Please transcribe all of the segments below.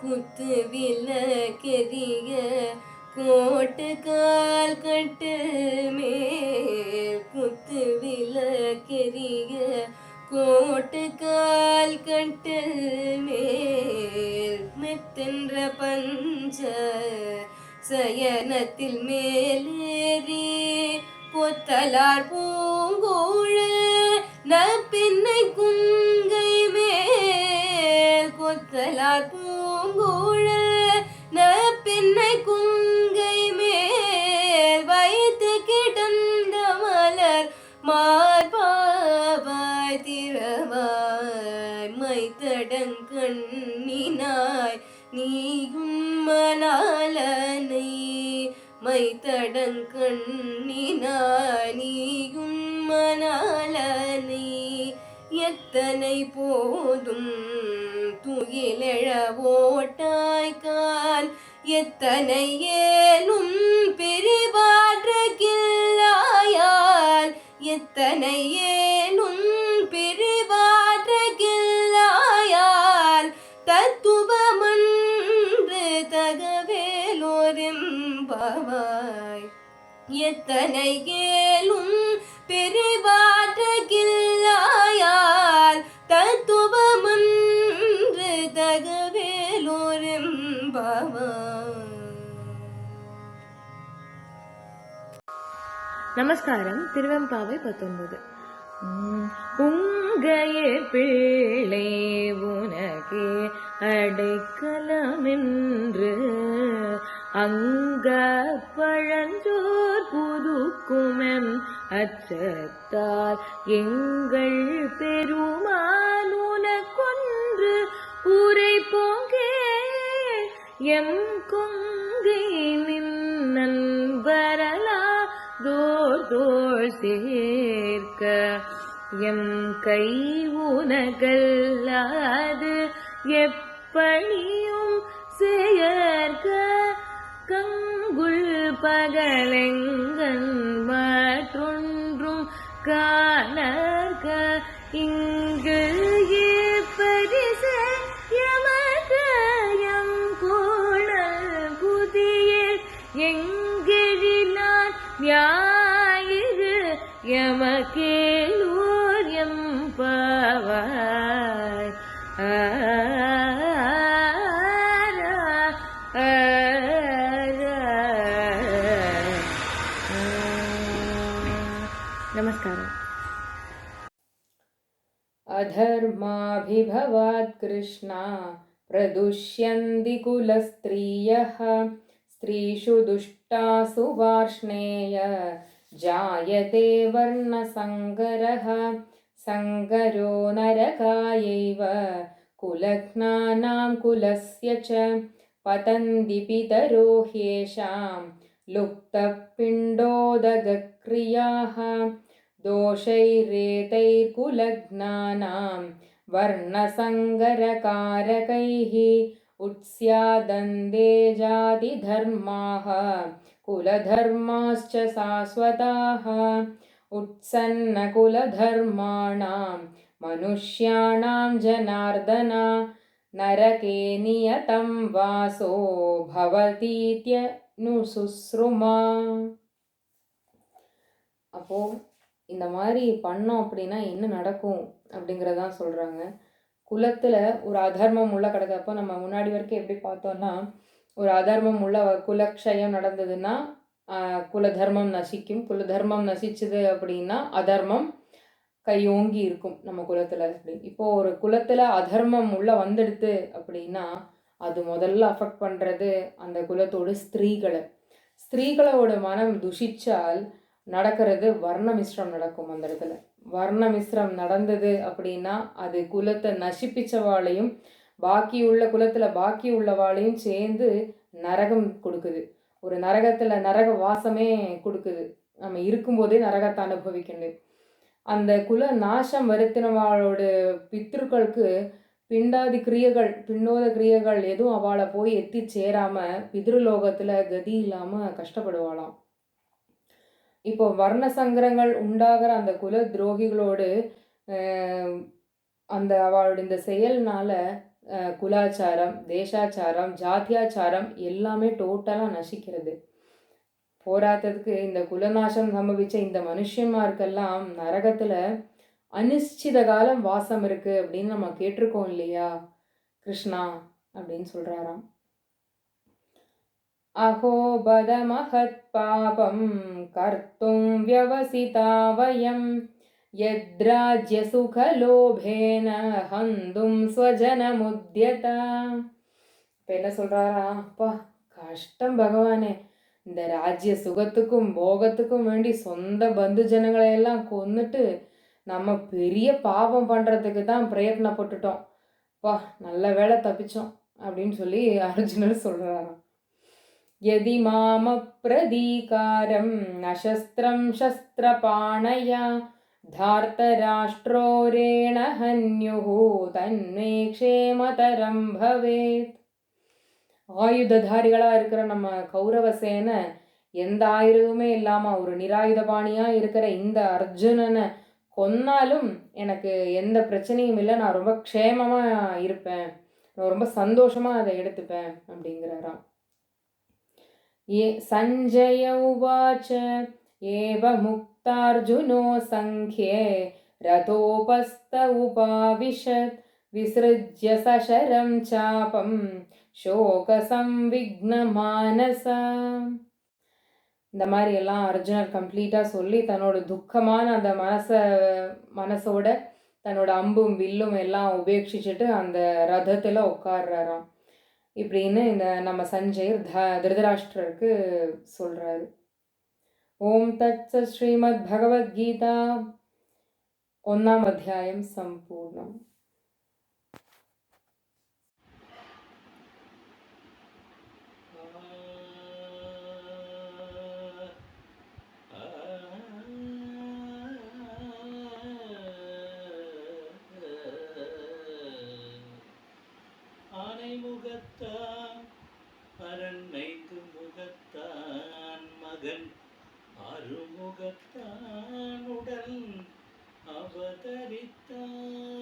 குத்து விளக்கெரிய கோட்டு கால் கட்டு மேல் குத்து விளக்கெரிய கோட்டு கால் கட்டு மேல் மெத்தென்ற பஞ்ச சயனத்தில் மேலேறி பொத்தலார் பூங்கோழ நப்பின்னை குங்கை மேல் கொத்தலார் பூ பூங்கோழ நப்பின்னை குங்கை மேல் வைத்து கிடந்த மலர் மார்பாவாய் திறவாய் மைத்தடங்கண்ணினாய் நீயும் மணாலனை மைத்தடங்கண்ணினாய் நீயும் மணாலனை எத்தனை போதும் குயிலெழவோட்டாய்கால். எத்தனை ஏனும் பிரிவாற்றகில்லாயால். எத்தனை ஏனும் பிரிவாற்றகில்லாயால். தத்துவமன்று தகவேலோரெம்பவாய். எத்தனை ஏ நமஸ்காரம். திருவெம்பாவை பத்தொன்பது. உங்கைய பிள்ளை உனக்கே அடைக்கலமென்று அங்க பழஞ்சோர் புதுக்குமம் அச்சத்தால் எங்கள் பெருமான் உனக்கொன்று உரை போங்கே. எம் கொங்கை நின்னன் வரலா தோ தோள் சேர்க்க. எம் கை உனகல்லாது எப்பணியும் செயற்க கங்குள் பகலெங்கன் மற்றொன்றும் காணர்க இங்கு प्रदुष्यन्ति कुलस्त्रियः। स्त्रीषु दुष्टासु वार्ष्णेय। जायते वर्णसङ्करः सङ्करो नरकायैव। कुलघ्नानां कुलस्य च पतन्ति पितरो ह्येषां। लुप्तपिण्डोदगक्रियाः। दोषैरेतैर्कुलघ्नानां वर्णसङ्गरकारकैः उत्स्यादन्दे जातिधर्माः कुलधर्माश्च शाश्वताः। उत्सन्नकुलधर्माणां मनुष्याणां जनार्दन नरके नियतं वासो भवतीत्यनुशुश्रुमा अपो இந்த மாதிரி பண்ணோம் அப்படின்னா என்ன நடக்கும் அப்படிங்கிறதான் சொல்கிறாங்க குலத்தில் ஒரு அதர்மம் உள்ள கிடக்கப்போ நம்ம முன்னாடி வரைக்கும் எப்படி பார்த்தோம்னா ஒரு அதர்மம் உள்ள குலக்ஷயம் நடந்ததுன்னா குலதர்மம் குல தர்மம் நசிக்கும். குல தர்மம் அப்படின்னா அதர்மம் கையோங்கி இருக்கும் நம்ம குலத்தில். அப்படி இப்போது ஒரு குலத்தில் அதர்மம் உள்ள வந்துடுது அப்படின்னா அது முதல்ல அஃபெக்ட் பண்ணுறது அந்த குலத்தோட ஸ்திரீகளை. ஸ்திரீகளோட மனம் துஷிச்சால் நடக்கிறது வர்ண மிஸ்ரம் நடக்கும் அந்த இடத்துல. வர்ண மிஸ்ரம் நடந்தது அப்படின்னா அது குலத்தை நசிப்பிச்சவாளையும் பாக்கி உள்ள குலத்தில் பாக்கி உள்ளவாளையும் சேர்ந்து நரகம் கொடுக்குது. ஒரு நரகத்தில் நரக வாசமே கொடுக்குது. நம்ம இருக்கும்போதே நரகத்தை அனுபவிக்கணும் அந்த குல நாசம் வருத்தினவாளோட பித்ருக்களுக்கு பிண்டாதி கிரியைகள் பின்னோத கிரியைகள் எதுவும் அவளை போய் எத்தி சேராமல் பிதிருலோகத்தில் கதி இல்லாமல் கஷ்டப்படுவாளாம். இப்போ வர்ண சங்கரங்கள் உண்டாகிற அந்த குல துரோகிகளோடு அந்த அவளோட இந்த செயல்னால குலாச்சாரம் தேசாச்சாரம் ஜாத்தியாச்சாரம் எல்லாமே டோட்டலாக நசிக்கிறது. போராட்டத்துக்கு இந்த குலநாசம் சம்பவிச்ச இந்த மனுஷன்மார்க்கெல்லாம் நரகத்தில் அனிச்சித காலம் வாசம் இருக்குது அப்படின்னு நம்ம கேட்டிருக்கோம் இல்லையா? கிருஷ்ணா அப்படின்னு சொல்கிறாராம் அஹோ பத பாபம் கர்த்தும் வியவசிதா வயம் சுகலோபேன ஹந்தும் ஸ்வஜனமுத்யதா இப்போ என்ன சொல்கிறாரா அப்பா கஷ்டம் பகவானே. இந்த ராஜ்ய சுகத்துக்கும் போகத்துக்கும் வேண்டி சொந்த பந்து ஜனங்களை எல்லாம் கொன்னுட்டு நம்ம பெரிய பாவம் பண்ணுறதுக்கு தான் பிரயத்னப்பட்டுட்டோம். பா நல்ல வேளை தப்பிச்சோம் அப்படின்னு சொல்லி அர்ஜுனர் சொல்கிறாராம் யதி மாம பிரதீகாரம் शस्त्रं शस्त्रपाणया धार्तराष्ट्रोरेण हन्युः तन्मे क्षेमतरं பவேத் ஆயுததாரிகளாக இருக்கிற நம்ம கௌரவ சேனை எந்த ஆயுதமுமே இல்லாம ஒரு நிராயுதபாணியாக இருக்கிற இந்த அர்ஜுனனை கொன்னாலும் எனக்கு எந்த பிரச்சனையும் இல்லை. நான் ரொம்ப க்ஷேமமா இருப்பேன். நான் ரொம்ப சந்தோஷமா அதை எடுத்துப்பேன் அப்படிங்கிறாராம். ஏ சஞ்சய உவாச்ச. ஏவ முக்தார்ஜுனோ சங்கே. ரதோபஸ்த உபாவிஷத். விசிருஜ்ய சசரம் சாபம். இந்த மாதிரி எல்லாம் அர்ஜுனர் கம்ப்ளீட்டாக சொல்லி தன்னோட துக்கமான அந்த மனசை மனசோட தன்னோட அம்பும் வில்லும் எல்லாம் உபேட்சிச்சுட்டு அந்த ரதத்தில் உட்கார்றாராம். இப்படின்னு இந்த நம்ம சஞ்சயர் த திருதராஷ்டிரருக்கு சொல்கிறாரு ஓம் தத் ஸ்ரீமத் பகவத்கீதா ஒன்றாம் அத்தியாயம் சம்பூர்ணம். முகத்தான் அரண்மைக்கு முகத்தான் மகன். அருமுகத்தான் உடல் அவதரித்தான்.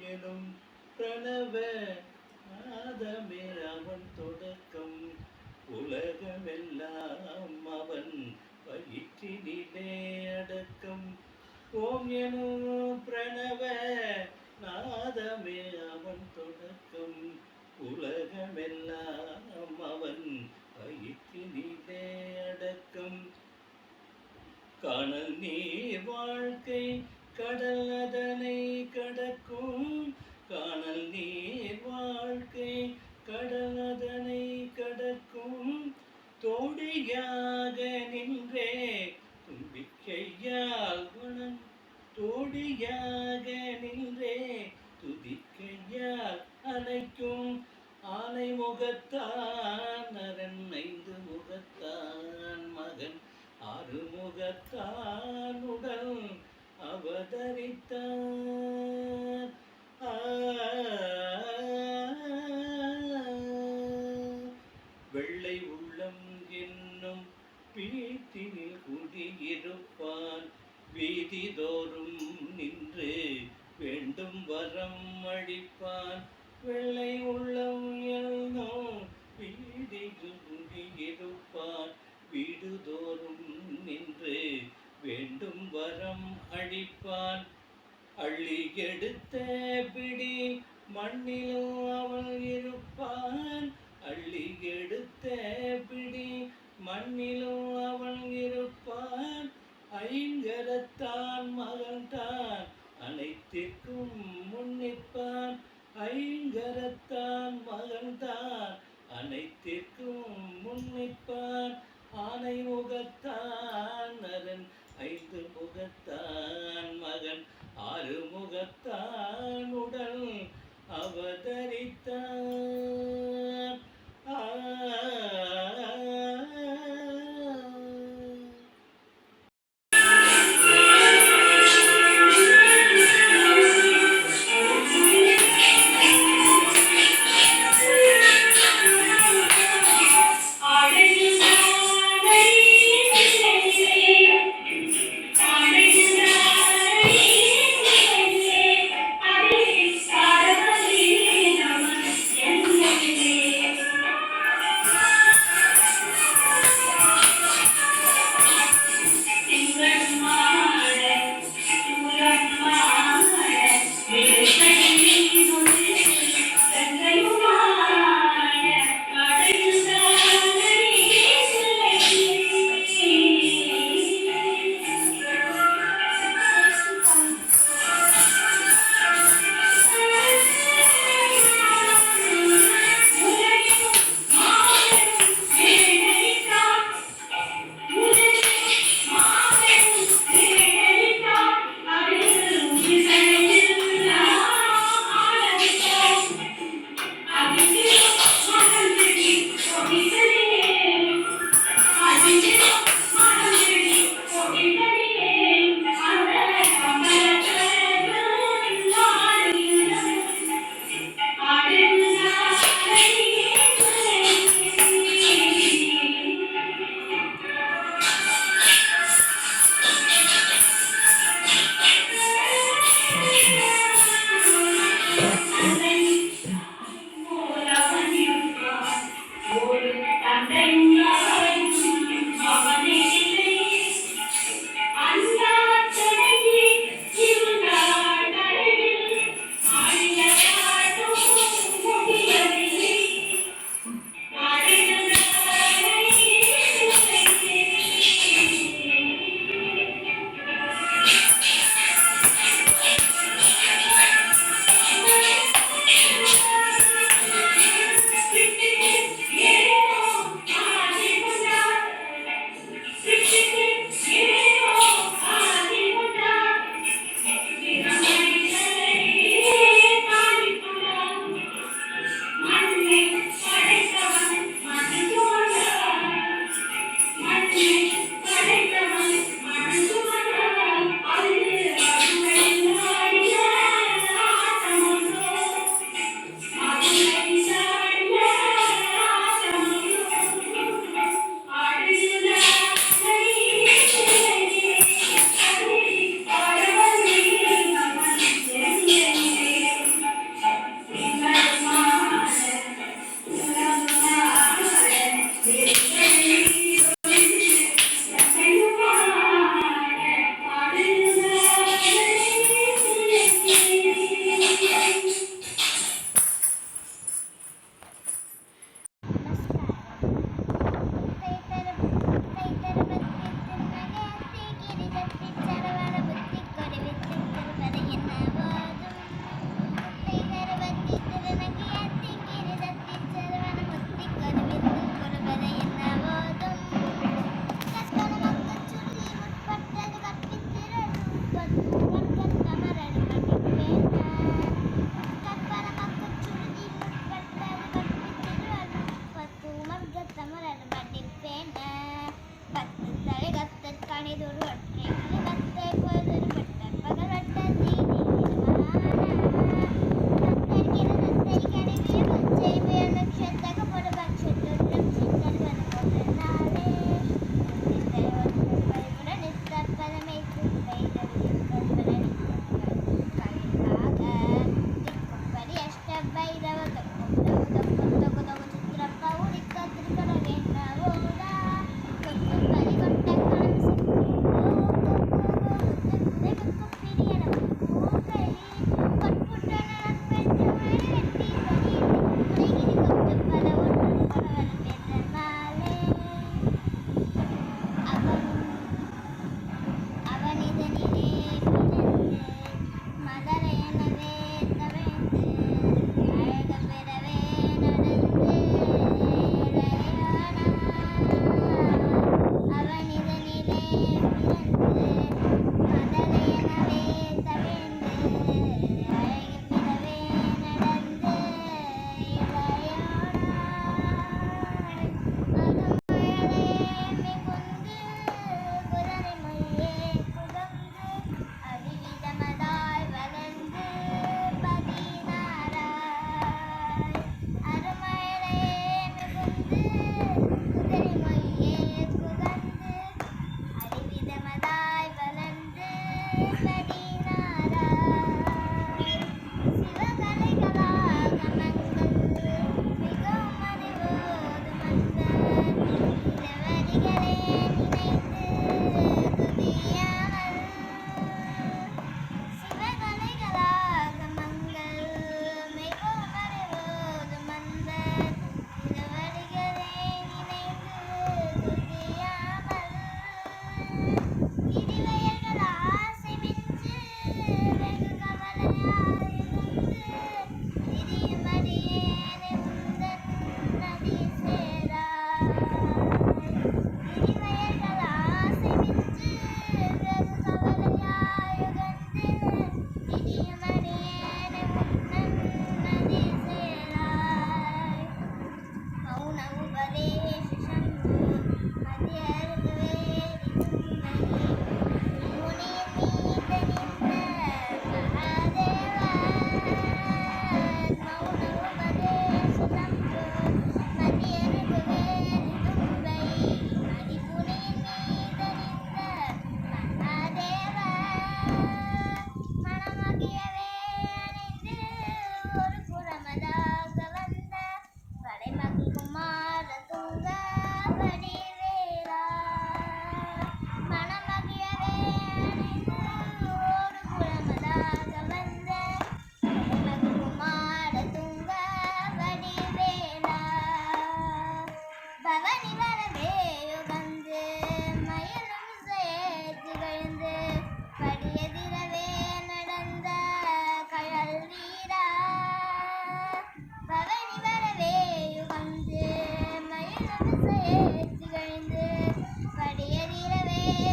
எனும் பிரணவ நாதமே அவன் தொடக்கம். உலகமெல்லாம் அவன் வயிற்றினிலே அடக்கம். ஓம் எனும் பிரணவ நாதமே அவன் தொடக்கம். உலகமெல்லாம் அவன் வயிற்றினிலே அடக்கம். காணல் நீ வாழ்க்கை கடல் அதனை கடக்கும் காணல் நீர் வாழ்க்கை. கடல் அதனை கடக்கும் தோடியாக நின்றே தும்பிக்கையால் குணம். தோடியாக நின்றே துதிக்கையால் அணைக்கும் ஆனை முகத்தான் அரண் ஐந்து முகத்தான் மகன். ஆறு முகத்தான் உடல் அவதரித்தான் வெள்ளை உள்ளம் என்னும் பீத்தினில் குடியிருப்பான். வீதிதோறும் நின்று வேண்டும் வரம் அளிப்பான். வெள்ளை உள்ளம் என்னும் வீதியில் குடியிருப்பான். வீடுதோறும் நின்று வேண்டும் வரம் அளிப்பான் அள்ளி எடுத்த பிடி மண்ணிலும் அவன் இருப்பான். அள்ளி எடுத்த பிடி மண்ணிலும் அவன் இருப்பான். ஐங்கரத்தான் மகன்தான் அனைத்திற்கும் முன்னிப்பான் ஐங்கரத்தான் மகன்தான் அனைத்திற்கும் முன்னிப்பான் ஆனை முகத்தான் நரன் ஐந்து முகத்தான் மகன் ஆறு முகத்தான் உடல் அவதரித்தான்.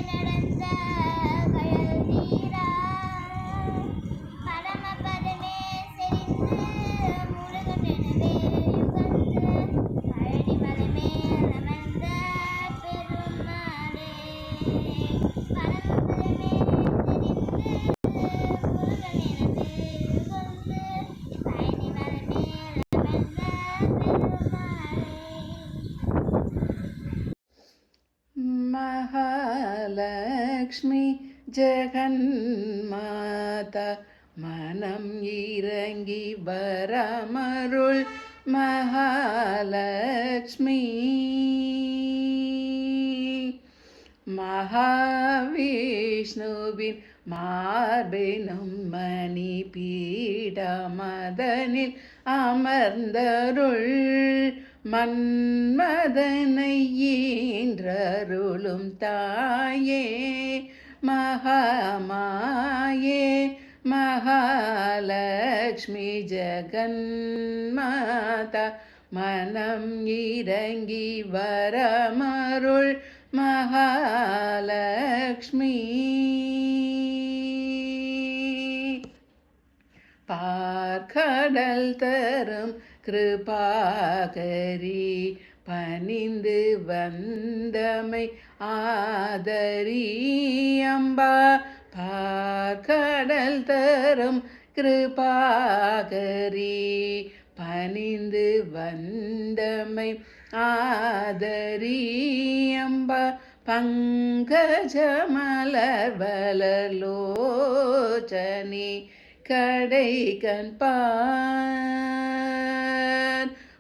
நடந்த ஜெகன்மாதா மனம் இறங்கி வரமருள் மகாலட்சுமி. மகாவிஷ்ணுவின் மார்பினும் மணி பீடமதனில் அமர்ந்தருள் மன்மதனை ஈன்றருளும் தாயே. மகாமாயே மகாலக்ஷ்மி ஜெகன்மாதா மனம் இறங்கி வரமருள் மகாலக்ஷ்மி பார்க்கடல் தரும் கிருபாகரி பணிந்து வந்தமை ஆதரியம்பா பாக்கடல் தரும் கிருபாகரி பணிந்து வந்தமை ஆதரியம்பா பங்கஜமலர் பங்கஜமலர்வலலோச்சனி கடை கண்பா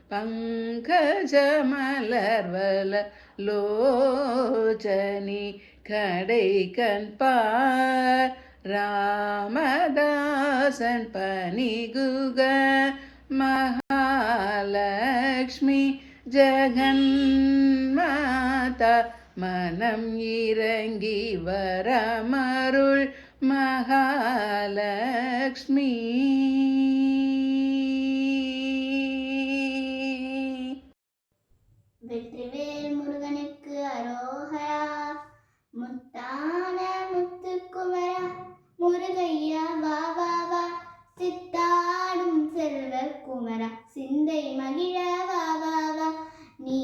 பங்கஜமலர்வல லோச்சனி கடை கண்பார் ராமதாசன் பனிகுக மகாலக்ஷ்மி ஜெகன்மாதா மனம் இறங்கி வரமருள் மகாலக்ஷ்மி செல்வ குமரா சிந்தை மகிழ வா வா வா. நீ